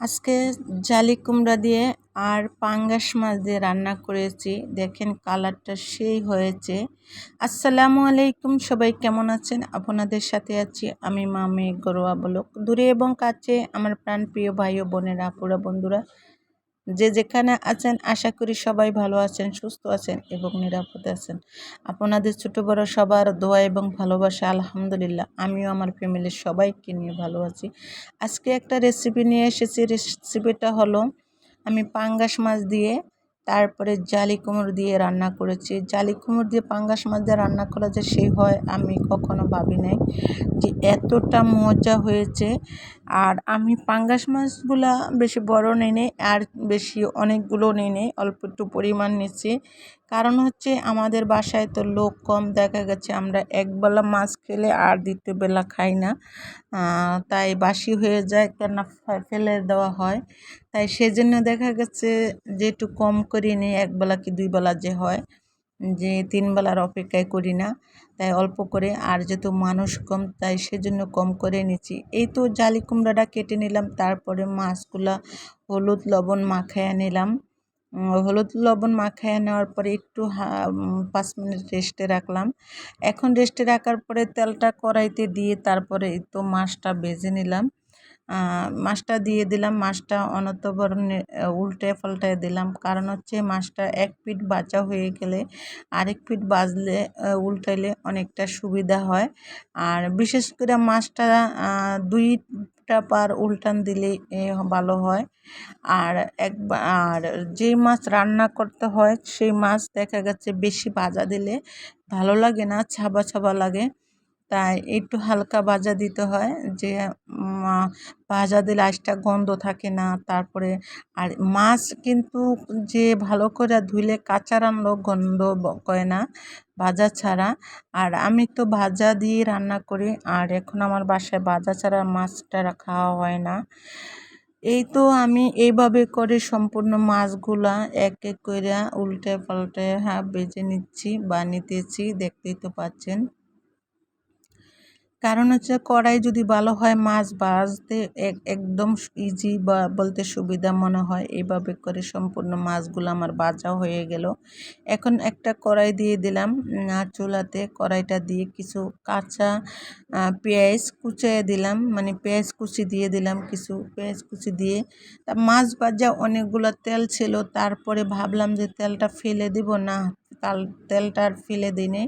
আজকে জালি কুমড়া দিয়ে আর পাঙ্গাস মাছ দিয়ে রান্না করেছি। দেখেন কালারটা সেই হয়েছে। আসসালামু আলাইকুম, সবাই কেমন আছেন? আপনাদের সাথে আছি আমি মামি গরোয়া বলক দূরে এবং কাছে আমার প্রাণ প্রিয় ভাই ও বোনেরা, আপুরা, বন্ধুরা যে যেখানে আছেন, আশা করি সবাই ভালো আছেন, সুস্থ আছেন এবং নিরাপদে আছেন। আপনাদের ছোটো বড় সবার দোয়া এবং ভালোবাসা, আলহামদুলিল্লাহ। আমিও আমার ফ্যামিলির সবাইকে নিয়ে ভালো আছি। আজকে একটা রেসিপি নিয়ে এসেছি। রেসিপিটা হলো, আমি পাঙ্গাস মাছ দিয়ে তারপরে জালি কুমড়ো দিয়ে রান্না করেছি। জালি কুমড়ো দিয়ে পাঙ্গাস মাছ দিয়ে রান্না করা যে সেই হয়, আমি কখনো ভাবি নাই যে এতটা মজা হয়েছে। আর আমি পাঙ্গাস মাছগুলা বেশি বড় নেই নেই আর বেশি অনেকগুলো নেই নেই অল্প একটু পরিমাণ নিচ্ছি। কারণ হচ্ছে আমাদের বাসায় তো লোক কম, দেখা গেছে আমরা একবেলা মাছ খেলে আর দ্বিতীয় বেলা খাই না। তাই বাসি হয়ে যায় কেন ফেলে দেওয়া হয়। তাই সেজন্য দেখা গেছে যে একটু কম করে নিই একবেলা কি দুই বেলা যে হয়, যে তিন বেলার অপেক্ষায় করি না, তাই অল্প করে। আর যেহেতু মানুষ কম, তাই সেজন্য কম করে নিচ্ছি। এই তো জালি কুমড়াটা কেটে নিলাম, তারপরে মাছগুলা হলুদ লবণ মাখাইয়া নিলাম। হলুদ লবণ মাখাইয়া নেওয়ার পরে একটু পাঁচ মিনিট রেস্টে রাখলাম। এখন রেস্টে রাখার পরে তেলটা কড়াইতে দিয়ে তারপরে তো মাছটা ভেজে নিলাম। মাছটা দিয়ে দিলাম, মাছটা অনতবরণে উল্টে পাল্টায় দিলাম। কারণ হচ্ছে মাছটা এক পিঠ বাঁচা হয়ে গেলে আরেক পিঠ বাজলে উল্টাইলে অনেকটা সুবিধা হয়। আর বিশেষ করে মাছটা দুইটা পার উল্টান দিলে ভালো হয়। আর একবার আর যেই মাছ রান্না করতে হয়, সেই মাছ দেখা গেছে বেশি ভাজা দিলে ভালো লাগে না, ছাবা ছাবা লাগে। তাই একটু হালকা ভাজা দিতে হয় যে ভাজা দিলে আঁশটা গন্ধ থাকে না। তারপরে আর মাছ কিন্তু যে ভালো করে ধুলে কাঁচা রান্নাও গন্ধ করে না, ভাজা ছাড়া। আর আমি তো ভাজা দিয়ে রান্না করি, আর এখন আমার বাসায় ভাজা ছাড়া মাছটা খাওয়া হয় না। এই তো আমি এইভাবে করে সম্পূর্ণ মাছগুলা এক এক করে উল্টে পাল্টে হ্যাঁ বেজে নিচ্ছি বা নিতেছি, দেখতেই তো পাচ্ছেন। কারণ হচ্ছে কড়াই যদি ভালো হয়, মাছ ভাজতে একদম ইজি বা বলতে সুবিধা মনে হয়। এইভাবে করে সম্পূর্ণ মাছগুলো আমার ভাজা হয়ে গেল। এখন একটা কড়াই দিয়ে দিলাম। চুলাতে কড়াইটা দিয়ে কিছু কাঁচা পেঁয়াজ কুচিয়ে দিলাম। মানে পেঁয়াজ কুচি দিয়ে দিলাম কিছু পেঁয়াজ কুচি দিয়ে। তা মাছ ভাজা অনেকগুলো তেল ছিল। তারপরে ভাবলাম যে তেলটা ফেলে দিব না। তাল, তেলটা আর ফেলে দিনে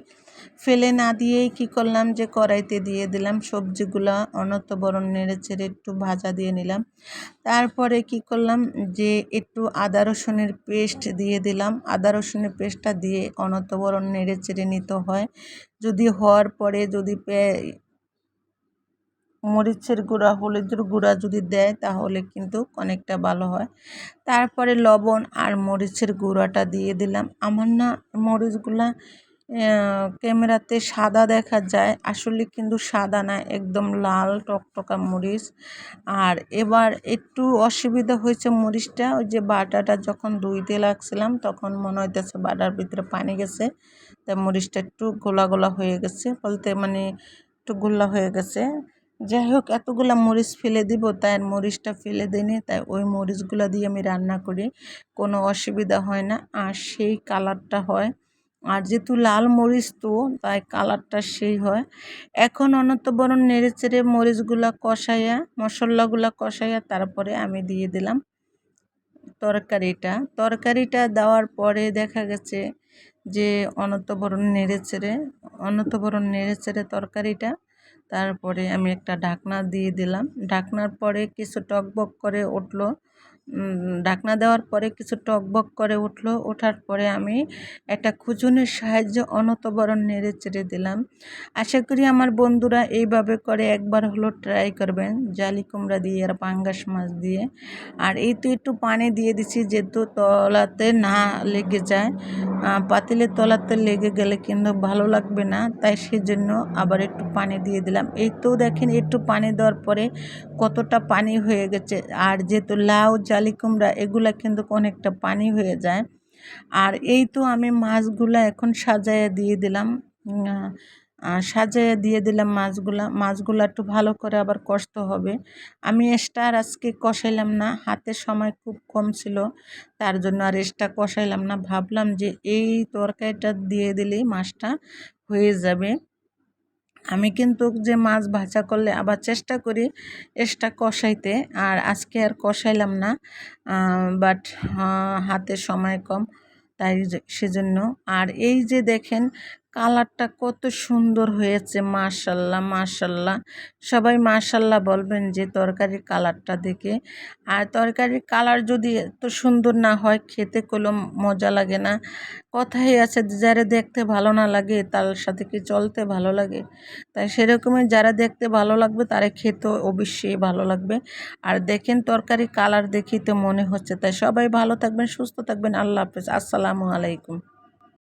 ফেলে না দিয়েই কি করলাম যে কড়াইতে দিয়ে দিলাম সবজিগুলো অনতবরণ নেড়ে চেড়ে একটু ভাজা দিয়ে নিলাম। তারপরে কি করলাম যে একটু আদা রসুনের পেস্ট দিয়ে দিলাম। আদা রসুনের পেস্টটা দিয়ে অনতবরণ নেড়ে চেড়ে নিতে হয়। যদি হওয়ার পরে যদি মরিচের গুঁড়া, হলুদের গুঁড়া যদি দেয় তাহলে কিন্তু অনেকটা ভালো হয়। তারপরে লবণ আর মরিচের গুঁড়াটা দিয়ে দিলাম। আমার না মরিচগুলা ক্যামেরাতে সাদা দেখা যায়। আসলে কিন্তু সাদা না, একদম লাল টকটকা মরিচ। আর এবার একটু অসুবিধা হয়েছে মরিচটা, ওই যে বাটাটা যখন ধুইতে লাগছিলাম তখন মনে হইতেছে বাটার ভিতরে পানি গেছে। তাই মরিচটা একটু গোলা গোলা হয়ে গেছে, বলতে মানে একটু গোল্লা হয়ে গেছে। যাই হোক এতগুলো মরিচ ফেলে দিব, তাই মরিচটা ফেলে দিইনি, তাই ওই মরিচগুলো দিয়ে আমি রান্না করি, কোনো অসুবিধা হয় না। আর সেই কালারটা হয়, আর যেহেতু লাল মরিচ তো, তাই কালারটা সেই হয়। এখন অনন্তবরণ নেড়ে চেড়ে মরিচগুলা কষাইয়া, মশলাগুলা কষাইয়া তারপরে আমি দিয়ে দিলাম তরকারিটা। তরকারিটা দেওয়ার পরে দেখা গেছে যে, অনন্তবরণ নেড়ে চেড়ে অনন্তবরণ নেড়ে চেড়ে তরকারিটা তারপরে আমি একটা ঢাকনা দিয়ে দিলাম। ঢাকনার পরে কিছু টকবক করে উঠল। ঢাকনা দেওয়ার পরে কিছু টকবক করে উঠল। ওঠার পরে আমি একটা খুচুনের সাহায্যে অনতবরণ নেড়ে চেড়ে দিলাম। আশা করি আমার বন্ধুরা এইভাবে করে একবার হলো ট্রাই করবেন। জালি কুমড়া দিয়ে আর পাঙ্গাস মাছ দিয়ে। আর এই তো একটু পানি দিয়ে দিছি যেহেতু তলাতে না লেগে যায়। পাতিলের তলাতে লেগে গেলে কিন্তু ভালো লাগবে না। তাই সেজন্য আবার একটু পানি দিয়ে দিলাম। এই তো দেখেন, একটু পানি দেওয়ার পরে কতটা পানি হয়ে গেছে। আর যেহেতু লাউ, জালি, কুমড়া, এগুলা কিন্তু অনেকটা পানি হয়ে যায়। আর এই তো আমি মাছগুলো এখন সাজাইয়া দিয়ে দিলাম। সাজিয়ে দিয়ে দিলাম মাছগুলা। মাছগুলো একটু ভালো করে আবার কষ্ট হবে। আমি এক্সট্রা আজকে কষাইলাম না, হাতে সময় খুব কম ছিল, তার জন্য আর এক্সট্রা কষাইলাম না। ভাবলাম যে এই তরকারিটা দিয়ে দিলেই মাছটা হয়ে যাবে। আমি কিন্তু যে মাছ ভাজা করলে আবার চেষ্টা করি এক্সট্রা কষাইতে, আর আজকে আর কষাইলাম না বাট হাতে সময় কম, তাই সেজন্য। আর এই যে দেখেন কালারটা কত সুন্দর হয়েছে, মাশাল্লাহ মাশাল্লাহ। সবাই মাশাল্লাহ বলবেন যে তরকারির কালারটা দেখে। আর তরকারির কালার যদি এত সুন্দর না হয়, খেতে কোনো মজা লাগে না। কথাই আছে, যারা দেখতে ভালো না লাগে, তার সাথে কি চলতে ভালো লাগে? তাই সেরকমই যারা দেখতে ভালো লাগবে, তারা খেতে অবশ্যই ভালো লাগবে। আর দেখেন তরকারি কালার দেখেই তো মনে হচ্ছে। তাই সবাই ভালো থাকবেন, সুস্থ থাকবেন। আল্লাহ হাফেজ। আসসালামু আলাইকুম।